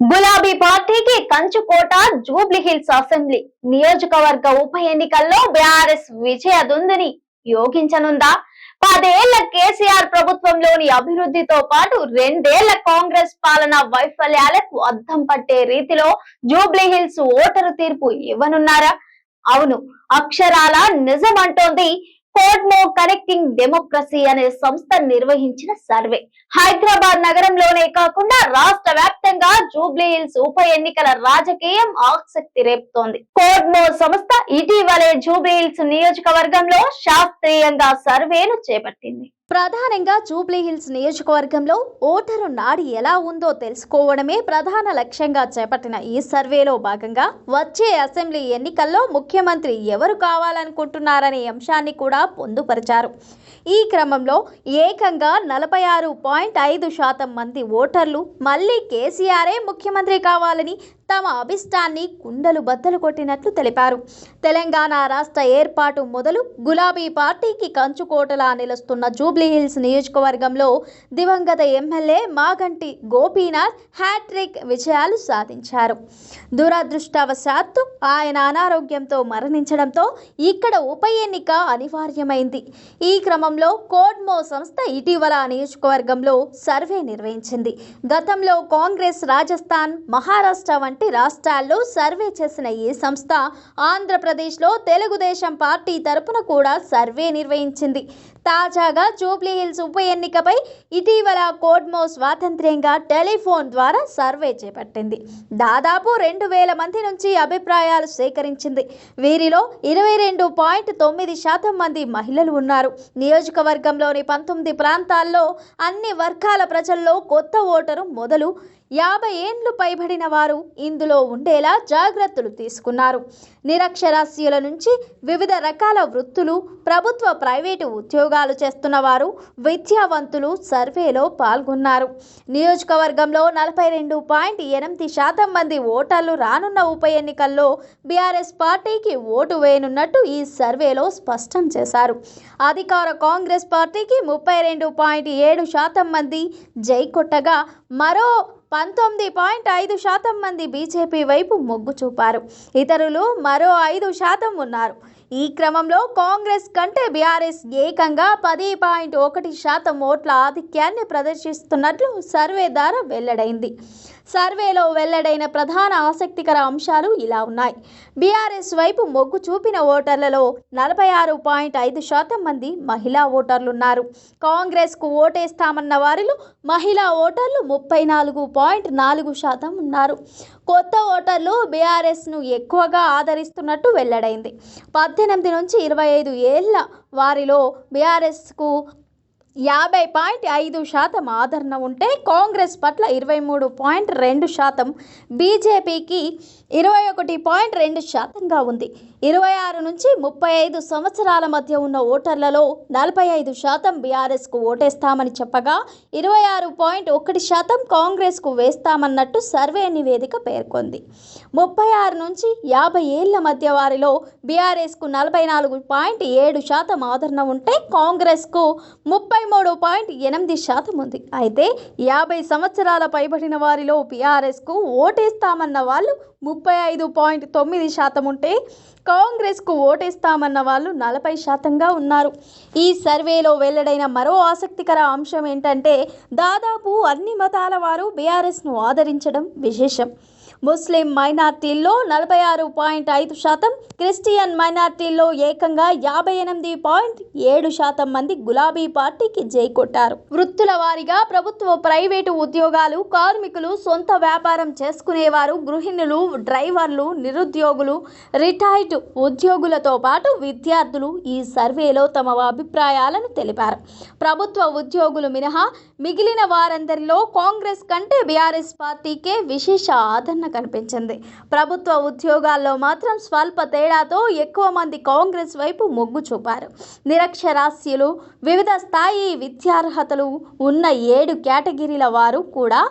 గులాబీ పార్టీకి కంచుకోట జూబ్లీ హిల్స్ అసెంబ్లీ. నియోజకవర్గ ఉప ఎన్నికల్లో బీఆర్ఎస్ విజయదుందని యోగించనుందా? పదేళ్ళ కేసీఆర్ ప్రభుత్వంలోని అభివృద్ధితో పాటు రెండేళ్ళ కాంగ్రెస్ పాలన వైఫల్యాలకు అద్దం పట్టే రీతిలో జూబ్లీ హిల్స్ ఓటరు తీర్పు ఇవ్వనున్నారా? అవును అక్షరాల నిజం అంటోంది కోడ్మో కనెక్టింగ్ డెమోక్రసీ అనే సంస్థ నిర్వహించిన సర్వే. హైదరాబాద్ నగరంలోనే కాకుండా రాష్ట్ర వ్యాప్తంగా జూబ్లీ హిల్స్ ఉప ఎన్నికల రాజకీయం ఆసక్తి రేపుతోంది. కోడ్మో సంస్థ ఇటీవలే జూబ్లీ హిల్స్ నియోజకవర్గంలో శాస్త్రీయంగా సర్వేను చేపట్టింది. ప్రధానంగా జూబ్లీహిల్స్ నియోజకవర్గంలో ఓటరు నాడి ఎలా ఉందో తెలుసుకోవడమే ప్రధాన లక్ష్యంగా చేపట్టిన ఈ సర్వేలో భాగంగా వచ్చే అసెంబ్లీ ఎన్నికల్లో ముఖ్యమంత్రి ఎవరు కావాలనుకుంటున్నారనే అంశాన్ని కూడా పొందుపరిచారు. ఈ క్రమంలో ఏకంగా నలభై ఆరు పాయింట్ ఐదు శాతం మంది ఓటర్లు మళ్ళీ కేసీఆరే ముఖ్యమంత్రి కావాలని తమ అభిష్టాన్ని కుండలు బద్దలు కొట్టినట్లు తెలిపారు. తెలంగాణ రాష్ట్ర ఏర్పాటు మొదలు గులాబీ పార్టీకి కంచుకోటలా నిలుస్తున్న జూబ్లీహిల్స్ నియోజకవర్గంలో దివంగత ఎమ్మెల్యే మాగంటి గోపీనాథ్ హ్యాట్రిక్ విజయాలు సాధించారు. దురదృష్టవశాత్తు ఆయన అనారోగ్యంతో మరణించడంతో ఇక్కడ ఉప ఎన్నిక అనివార్యమైంది. ఈ క్రమంలో కోడ్మో సంస్థ ఇటీవల నియోజకవర్గంలో సర్వే నిర్వహించింది. గతంలో కాంగ్రెస్ రాజస్థాన్ మహారాష్ట్ర వంటి రాష్ట్రాల్లో సర్వే చేసిన ఈ సంస్థ ఆంధ్రప్రదేశ్లో తెలుగుదేశం పార్టీ తరపున కూడా సర్వే నిర్వహించింది. తాజాగా జూబ్లీహిల్స్ ఉప ఎన్నికపై ఇటీవల కోడ్మో స్వాతంత్ర్యంగా టెలిఫోన్ ద్వారా సర్వే చేపట్టింది. దాదాపు రెండు వేల మంది నుంచి అభిప్రాయాలు సేకరించింది. వీరిలో ఇరవై రెండు పాయింట్ తొమ్మిది శాతం మంది మహిళలు ఉన్నారు. నియోజకవర్గంలోని పంతొమ్మిది ప్రాంతాల్లో అన్ని వర్గాల ప్రజల్లో కొత్త ఓటరు మొదలు యాభై ఏండ్లు పైబడిన వారు ఇందులో ఉండేలా జాగ్రత్తలు తీసుకున్నారు. నిరక్షరాస్యుల నుంచి వివిధ రకాల వృత్తులు ప్రభుత్వ ప్రైవేటు ఉద్యోగాలు చేస్తున్న వారు విద్యావంతులు సర్వేలో పాల్గొన్నారు. నియోజకవర్గంలో నలభై రెండు పాయింట్ ఎనిమిది శాతం మంది ఓటర్లు రానున్న ఉప ఎన్నికల్లో బీఆర్ఎస్ పార్టీకి ఓటు వేయనున్నట్టు ఈ సర్వేలో స్పష్టం చేశారు. అధికార కాంగ్రెస్ పార్టీకి ముప్పై రెండు పాయింట్ ఏడు శాతం మంది జై కొట్టగా మరో పంతొమ్మిది పాయింట్ ఐదు శాతం మంది బీజేపీ వైపు మొగ్గు చూపారు. ఇతరులు మరో ఐదు శాతం ఉన్నారు. ఈ క్రమంలో కాంగ్రెస్ కంటే బీఆర్ఎస్ ఏకంగా పది పాయింట్ ఒకటి శాతం ఓట్ల ఆధిక్యాన్ని ప్రదర్శిస్తున్నట్లు సర్వే ద్వారా వెల్లడైంది. సర్వేలో వెల్లడైన ప్రధాన ఆసక్తికర అంశాలు ఇలా ఉన్నాయి. బీఆర్ఎస్ వైపు మొగ్గు చూపిన ఓటర్లలో నలభై ఆరు పాయింట్ ఐదు శాతం మంది మహిళా ఓటర్లున్నారు. కాంగ్రెస్కు ఓటేస్తామన్న వారిలో మహిళా ఓటర్లు ముప్పై నాలుగు పాయింట్ నాలుగు శాతం ఉన్నారు. కొత్త ఓటర్లు బీఆర్ఎస్ను ఎక్కువగా ఆదరిస్తున్నట్టు వెల్లడైంది. పద్దెనిమిది నుంచి ఇరవై ఐదు ఏళ్ళ వారిలో బీఆర్ఎస్కు యాభై పాయింట్ ఐదు శాతం ఆదరణ ఉంటే కాంగ్రెస్ పట్ల ఇరవై మూడు పాయింట్ రెండు శాతం బీజేపీకి ఇరవై ఒకటి పాయింట్ రెండు శాతంగా ఉంది. ఇరవై ఆరు నుంచి ముప్పై ఐదు సంవత్సరాల మధ్య ఉన్న ఓటర్లలో నలభై ఐదు శాతం బీఆర్ఎస్కు ఓటేస్తామని చెప్పగా ఇరవై ఆరు పాయింట్ ఒకటి శాతం కాంగ్రెస్కు వేస్తామన్నట్టు సర్వే నివేదిక పేర్కొంది. ముప్పై ఆరు నుంచి యాభై ఏళ్ళ మధ్య వారిలో బీఆర్ఎస్కు నలభై నాలుగు పాయింట్ ఏడు శాతం ఆదరణ ఉంటే కాంగ్రెస్కు ముప్పై మూడు పాయింట్ ఎనిమిది శాతం ఉంది. అయితే యాభై సంవత్సరాల పైబడిన వారిలో బీఆర్ఎస్కు ఓటేస్తామన్న వాళ్ళు ముప్పై ఐదు పాయింట్ తొమ్మిది శాతం ఉంటే కాంగ్రెస్కు ఓటేస్తామన్న వాళ్ళు నలభై శాతంగా ఉన్నారు. ఈ సర్వేలో వెల్లడైన మరో ఆసక్తికర అంశం ఏంటంటే దాదాపు అన్ని మతాల వారు బీఆర్ఎస్ను ఆదరించడం విశేషం. ముస్లిం మైనార్టీల్లో నలభై ఆరు పాయింట్ ఐదు శాతం క్రిస్టియన్ మైనార్టీల్లో ఏకంగా యాభై ఎనిమిది పాయింట్ ఏడు శాతం మంది గులాబీ పార్టీకి జై కొట్టారు వృత్తుల వారీగా ప్రభుత్వ ప్రైవేటు ఉద్యోగాలు కార్మికులు సొంత వ్యాపారం చేసుకునేవారు గృహిణులు డ్రైవర్లు నిరుద్యోగులు రిటైర్డ్ ఉద్యోగులతో పాటు విద్యార్థులు ఈ సర్వేలో తమ అభిప్రాయాలను తెలిపారు. ప్రభుత్వ ఉద్యోగులు మినహా మిగిలిన వారందరిలో కాంగ్రెస్ కంటే బీఆర్ఎస్ పార్టీకే విశేష ఆదరణ కనిపించింది. ప్రభుత్వ ఉద్యోగాల్లో మాత్రం స్వల్ప తేడాతో ఎక్కువ మంది కాంగ్రెస్ వైపు మొగ్గు చూపారు. నిరక్షరాస్యులు వివిధ స్థాయి విద్యార్హతలు ఉన్న ఏడు కేటగిరీల వారు కూడా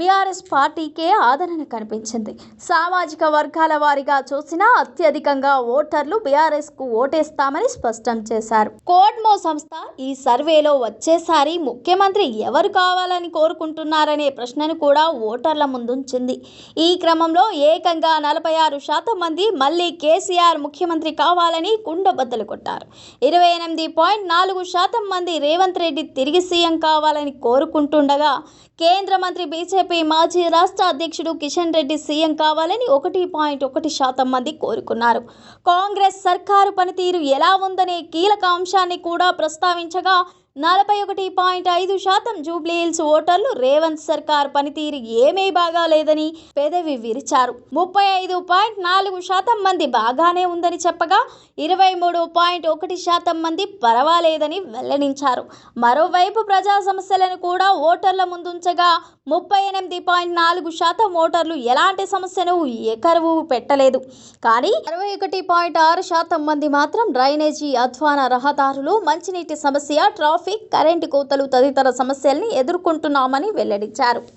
బీఆర్ఎస్ పార్టీకే ఆదరణ కనిపించింది. సామాజిక వర్గాల వారిగా చూసినా అత్యధికంగా ఓటర్లు బీఆర్ఎస్కు ఓటేస్తామని స్పష్టం చేశారు. కోడ్మో సంస్థ ఈ సర్వేలో వచ్చేసారి ముఖ్యమంత్రి ఎవరు కావాలని కోరుకుంటున్నారనే ప్రశ్నను కూడా ఓటర్ల ముందుంచింది. ఈ క్రమంలో ఏకంగా నలభై ఆరు శాతం మంది మళ్ళీ కేసీఆర్ ముఖ్యమంత్రి కావాలని కుండబద్దలు కొట్టారు. ఇరవై ఎనిమిది పాయింట్ నాలుగు శాతం మంది రేవంత్ రెడ్డి తిరిగి సీఎం కావాలని కోరుకుంటుండగా కేంద్ర మంత్రి బీజేపీ మాజీ రాష్ట్ర అధ్యక్షుడు కిషన్ రెడ్డి సీఎం కావాలని ఒకటి పాయింట్ ఒకటి శాతం మంది కోరుకున్నారు. కాంగ్రెస్ సర్కారు పనితీరు ఎలా ఉందనే కీలక అంశాన్ని కూడా ప్రస్తావించగా నలభై ఒకటి పాయింట్ ఐదు శాతం జూబ్లీహిల్స్ ఓటర్లు రేవంత్ సర్కార్ పనితీరు ఏమీ బాగాలేదని పెదవి విరిచారు. ముప్పై ఐదు పాయింట్ నాలుగు శాతం మంది బాగానే ఉందని చెప్పగా ఇరవై మూడు పాయింట్ ఒకటి శాతం మంది పర్వాలేదని వెల్లడించారు. మరోవైపు ప్రజా సమస్యలను కూడా ఓటర్ల ముందుంచగా ముప్పై ఎనిమిది పాయింట్ నాలుగు శాతం ఓటర్లు ఎలాంటి సమస్యను ఎకరువు పెట్టలేదు. కానీ అరవై ఒకటి పాయింట్ ఆరు శాతం మంది మాత్రం డ్రైనేజీ అధ్వాన రహదారులు మంచినీటి సమస్య ట్రాఫిక్ కరెంటు కోతలు తదితర సమస్యల్ని ఎదుర్కొంటున్నామని వెల్లడించారు.